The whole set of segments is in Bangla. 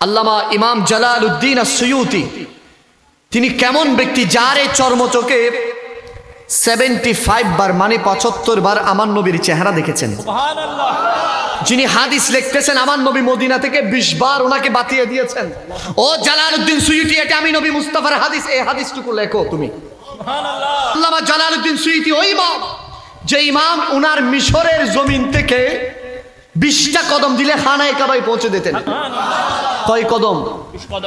আল্লামা ইমাম জালাল উদ্দিন সৈয়ুতি তিনি কেমন ব্যক্তি যার এই চর্মচোখে সেভেন্টি ফাইভ বার মানে পঁচাত্তর বার আমার নবীর চেহারা দেখেছেন। যিনি হাদিস লিখতেছেন আমার নবী মদিনা থেকে বিশ বার ওনাকে বাতিয়ে দিয়েছেন। ও জালালউদ্দিন সুইটি এটা আমি নবী মুস্তাফার হাদিস এই হাদিসটুকু লেখো তুমি। আল্লামা জালালউদ্দিন সুইটি ওই ইমাম যে ইমাম উনার মিশরের জমিন থেকে বিশটা কদম দিলে খানায় কাবাই পৌঁছে দিতেন। কয় কদম।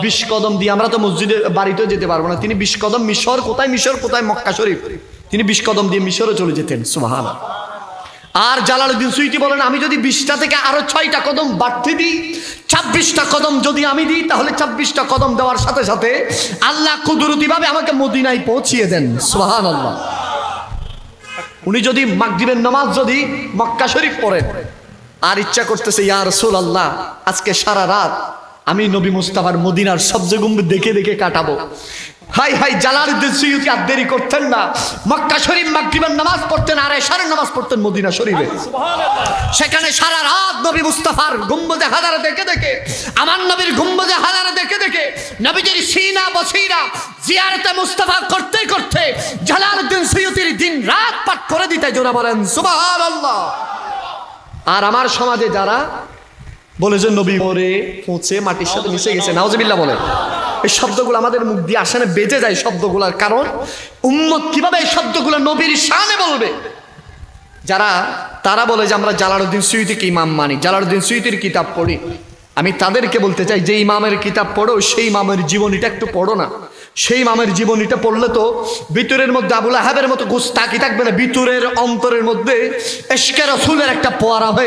বিশ কদম। দিয়ে আমরা তো মসজিদে বাড়িতেও যেতে পারব না। তিনি বিশ কদম মিশর কোথায় মিশর? কোথায় মক্কা শরীফ? তিনি বিশ কদম দিয়ে মিশরে চলে যেতেন সুবাহান আর জালালউদ্দিন সুইটি বলেন আমি যদি বিশটা থেকে আরও ছয়টা কদম বাড়তে দিই ছাব্বিশটা কদম যদি আমি দিই তাহলে ছাব্বিশটা কদম দেওয়ার সাথে সাথে আল্লাহ কুদরতি ভাবে আমাকে মদিনায় পৌঁছিয়ে দেন সুবাহান আল্লাহ উনি যদি মাগরিবের নামাজ যদি মক্কা শরীফ পড়েন আর ইচ্ছা করতেছে ইয়া রসুল আল্লাহ আজকে সারা রাত আমি নবী মুস্তাফার মদিনার সবজে গুম্ব দেখে দেখে কাটাবো। হাই হাই জালালউদ্দিন সৈয়দি, আর দেরি করতেন না। মক্কা শরীফ, মাগরিবের নামাজ পড়তেন, আর এশারের নামাজ পড়তেন মদিনা শরীফে। সেখানে সারা রাত নবী মুস্তাফার গুম্বদে হাজারে দেখে দেখে, আমার নবীর গুম্বদে হাজারে দেখে দেখে, নবীজির সিনা বসিরা জিয়ারতে মুস্তাফা করতে করতে জালালউদ্দিন সৈয়দির দিন রাত পাঠ করে দিতে জোরা বলেন, সুবহানাল্লাহ। আর আমার সমাজে যারা বলে যে নবী মরে পৌঁছে মাটির সাথে মিশে গেছে। নাওজবিল্লা বলে। এই শব্দগুলো আমাদের মুখ দিয়ে আসে না বেঁচে যায় শব্দগুলোর কারণ। উম্মত কীভাবে এই শব্দগুলো নবীর শানে বলবে? যারা তারা বলে যে আমরা জালালউদ্দিন সুইতিকে ইমাম মানি জালালউদ্দিন সুইতির কিতাব পড়ি। আমি তাদেরকে বলতে চাই যে ইমামের কিতাব পড়ো সেই ইমামের জীবনীটা একটু পড়ো না। সেই ইমামের জীবনীটা পড়লে তো ভিতরের মধ্যে আবুল আহাবের মতো গুস্তাকি থাকবে না ভিতরের অন্তরের মধ্যে এশকে রসুলের একটা পোয়ারা হয়ে